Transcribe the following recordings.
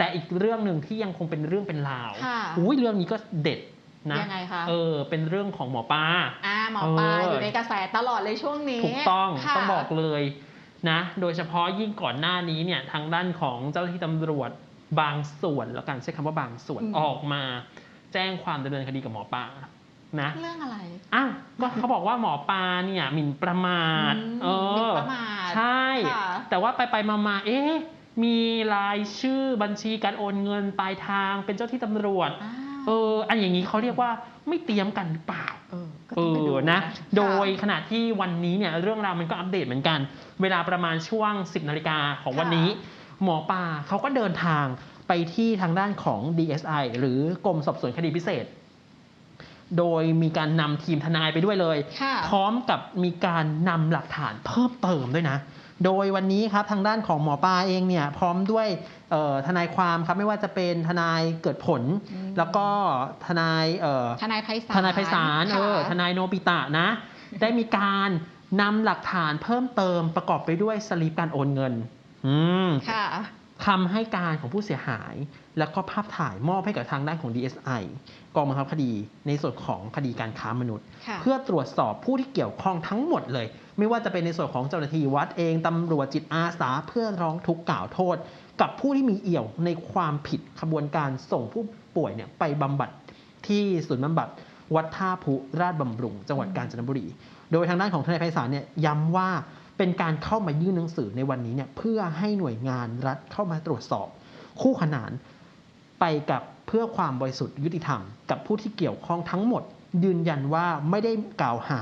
แต่อีกเรื่องหนึ่งที่ยังคงเป็นเรื่องเป็นราวค่ะอุ้ยเรื่องนี้ก็เด็ดนะยังไงคะเออเป็นเรื่องของหมอปลาอ่าหมอปลาเออออยู่ในกระแสตลอดเลยช่วงนี้ถูกต้องค่ะต้องบอกเลยนะ โดยเฉพาะยิ่งก่อนหน้านี้เนี่ยทางด้านของเจ้าหน้าที่ตำรวจบางส่วนแล้วกันใช้คำว่าบางส่วนออกมา แจ้งความดำเนินคดีกับหมอปลานะเรื่องอะไรอ้าวก็เขาบอกว่าหมอปลาเนี่ยหมิ่นประมาทอืมเอหมิ่อนประมาทใช่ค่ะแต่ว่าไปไปมามาเอ๊ะ มีรายชื่อบัญชีการโอนเงินปลายทางเป็นเจ้าที่ตำรวจอ้าวเออ อันอย่างนี้เขาเรียกว่าไม่เตรียมกันหรือเปล่า เออก็เอต้องไปดูอนะค่ะโดยขณะที่วันนี้เนี่ยเรื่องราวมันก็อัปเดตเหมือนกัน เวลาประมาณช่วง 10นาฬิกาของวันนี้ หมอปลาเขาก็เดินทางไปที่ทางด้านของ DSI หรือกรมสอบสวนคดีพิเศษ โดยมีการนำทีมทนายไปด้วยเลยค่ะพร้อมกับมีการนำหลักฐานเพิ่มเติมด้วยนะ โดยวันนี้ครับทางด้านของหมอปลาเองเนี่ยพร้อมด้วยเอ่อทนายความครับไม่ว่าจะเป็นทนายเกิดผลอืมแล้วก็ทนายเอ่อทนายไพศาลทนายไพศาลเออค่ะทนายโนบิตะนะ ได้มีการนำหลักฐานเพิ่มเติมประกอบไปด้วยสลิปการโอนเงิน อืมค่ะ คำให้การของผู้เสียหาย แล้วก็ภาพถ่ายมอบให้กับทางด้านของ DSI กองบังคับคดีในส่วนของคดีการค้ามนุษย์ค่ะเพื่อตรวจสอบผู้ที่เกี่ยวข้องทั้งหมดเลย ไม่ว่าจะเป็นในส่วนของเจ้าหน้าที่วัดเองตำรวจจิตอาสาเพื่อร้องทุกข์กล่าวโทษ กับผู้ที่มีเอี่ยวในความผิดขบวนการส่งผู้ป่วยเนี่ยไปบำบัดที่ศูนย์บำบัดวัดท่าพุราชบำรุง จังหวัดกาญจนบุรี โดยทางด้านของทนายไพศาลเนี่ยย้ำว่า เป็นการเข้ามายื่นหนังสือในวันนี้เนี่ยเพื่อให้หน่วยงานรัฐเข้ามาตรวจสอบ คู่ขนานไปกับเพื่อความบริสุทธิ์ยุติธรรม กับผู้ที่เกี่ยวข้องทั้งหมด ยืนยันว่าไม่ได้กล่าวหา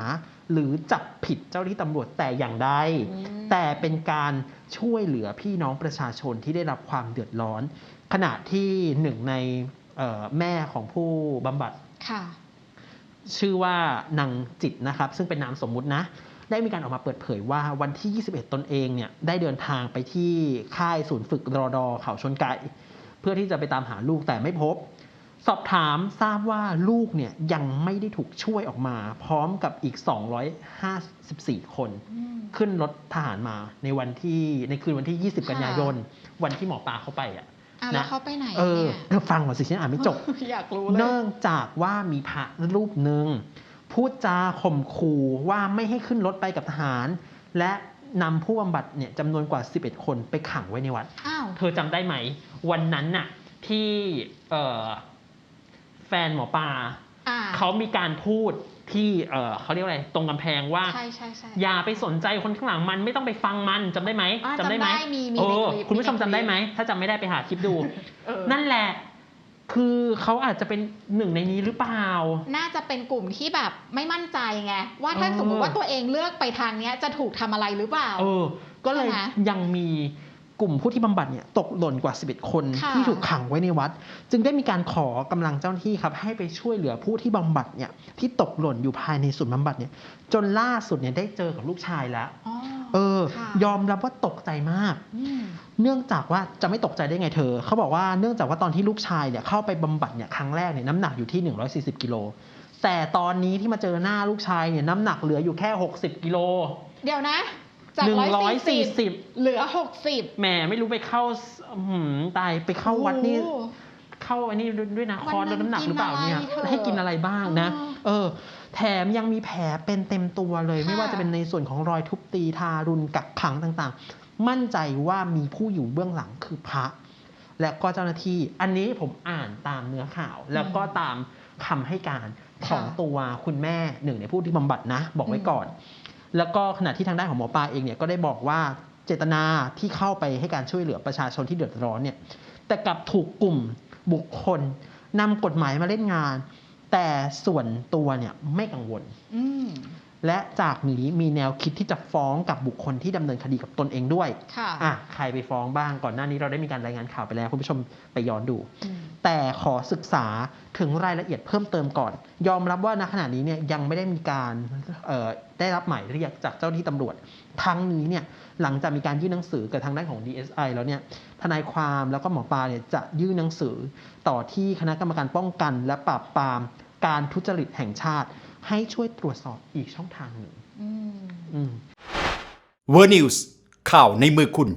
หรือจับผิดเจ้าหน้าที่ตำรวจแต่อย่างใดอืมแต่เป็นการช่วยเหลือพี่น้องประชาชนที่ได้รับความเดือดร้อน ขณะที่หนึ่งในเอ่อแม่ของผู้บำบัดค่ะชื่อว่านางจิตนะครับ ซึ่งเป็นนามสมมุตินะ ได้มีการออกมาเปิดเผยว่าวันที่ 21 ตนเองเนี่ยได้เดินทางไปที่ค่ายศูนย์ฝึกรอดอเขาชนไก่ เพื่อที่จะไปตามหาลูกแต่ไม่พบ สอบถามทราบว่าลูกเนี่ยยังไม่ได้ถูกช่วยออกมา พร้อมกับอีก 254 คนอืมขึ้นรถทหารมาในวันที่ในคืนวันที่ 20ค่ะกันยายน วันที่หมอปลาเข้าไปอะอะแล้วนะเขาไปไหนเออเนี่ยเธอฟังก่อนสิฉันอ่านไม่จบอยากรู้เลยเนื่องจากว่ามีพระรูปหนึ่ง พูดจาข่มขู่ว่าไม่ให้ขึ้นรถไปกับทหาร และนำผู้บำบัดเนี่ยจำนวนกว่า 11 คนไปขังไว้ในวัด อ้าว เธอจำได้ไหม วันนั้นน่ะที่เอ่อแฟนหมอปลาอ่าเขามีการพูดที่เอ่อเขาเรียกว่าอะไรตรงกำแพงว่า ใช่ใช่ใช่ อย่าไปสนใจคนข้างหลังมันไม่ต้องไปฟังมันจำได้ไหมอ่าจำได้ไหมจำได้มีมีเออในคลิปคุณผู้ชมมีในคลิป จำได้ไหม ถ้าจำไม่ได้ไปหาคลิปดู เออ นั่นแหละ คือเขาอาจจะเป็นหนึ่งในนี้หรือเปล่า น่าจะเป็นกลุ่มที่แบบไม่มั่นใจไงว่าถ้าเออสมมติว่าตัวเองเลือกไปทางเนี้ยจะถูกทำอะไรหรือเปล่า เออ ก็เลยใช่ไหมยังมีกลุ่มผู้ที่บำบัดเนี่ยตกหล่นกว่า 11 คนค่ะที่ถูกขังไว้ในวัด จึงได้มีการขอกำลังเจ้าหน้าที่ครับ ให้ไปช่วยเหลือผู้ที่บำบัดเนี่ยที่ตกหล่นอยู่ภายในศูนย์บำบัดเนี่ยจนล่าสุดเนี่ยได้เจอกับลูกชายแล้วอ๋อ เออค่ะยอมรับว่าตกใจมากมเนื่องจากว่าจะไม่ตกใจได้ไงเธอ เขาบอกว่าเนื่องจากว่าตอนที่ลูกชายเนี่ยเข้าไปบำบัดเนี่ยครั้งแรกเนี่ยน้ำหนักอยู่ที่ 140กิโลแต่ตอนนี้ที่มาเจอหน้าลูกชายเนี่ยน้ำหนักเหลืออยู่แค่ 60กิโลเดี๋ยวนะจากร้อยสี่สิบ140 เหลือหกสิบแหมไม่รู้ไปเข้าอื้อหือตายไปเข้าวัดนี่เข้าอันนี้ด้วยนะวัคนอร์สลนั้ดนน้ำหนักหรือเปล่าเนี่ยกินอะไรเธอให้กินอะไรบ้างนะอ๋อ เออ แถมยังมีแผลเป็นเต็มตัวเลยค่ะไม่ว่าจะเป็นในส่วนของรอยทุบตีทารุณกักขังต่างๆ มั่นใจว่ามีผู้อยู่เบื้องหลังคือพระ และก็เจ้าหน้าที่อันนี้ผมอ่านตามเนื้อข่าว แล้วก็ตามคำให้การของตัวคุณแม่หนึ่งในผู้ที่บำบัดนะ บอกไว้ก่อน แล้วก็ขณะที่ทางด้านของหมอปลาเองเนี่ยก็ได้บอกว่าเจตนาที่เข้าไปให้การช่วยเหลือประชาชนที่เดือดร้อนเนี่ยแต่กลับถูกกลุ่มบุคคลนำกฎหมายมาเล่นงาน แต่ส่วนตัวเนี่ยไม่กังวลอืม และจากนี้มีแนวคิดที่จะฟ้องกับบุคคลที่ดำเนินคดีกับตนเองด้วยค่ะอะใครไปฟ้องบ้างก่อนหน้านี้เราได้มีการรายงานข่าวไปแล้วคุณผู้ชมไปย้อนดู อืมแต่ขอศึกษาถึงรายละเอียดเพิ่มเติมก่อน ยอมรับว่าณขณะนี้เนี่ยยังไม่ได้มีการเอ่อได้รับหมายเรียกจากเจ้าหน้าที่ตำรวจ ทั้งนี้เนี่ยหลังจากมีการยื่นหนังสือกับทางด้านของ DSI แล้วเนี่ยทนายความแล้วก็หมอปลาเนี่ยจะยื่นหนังสือต่อที่คณะกรรมการป้องกัน และปราบปรามการทุจริตแห่งชาติ ให้ช่วยตรวจสอบอีกช่องทางหนึ่งอืมอืมเวอร์นิวส์ข่าวในมือคุณ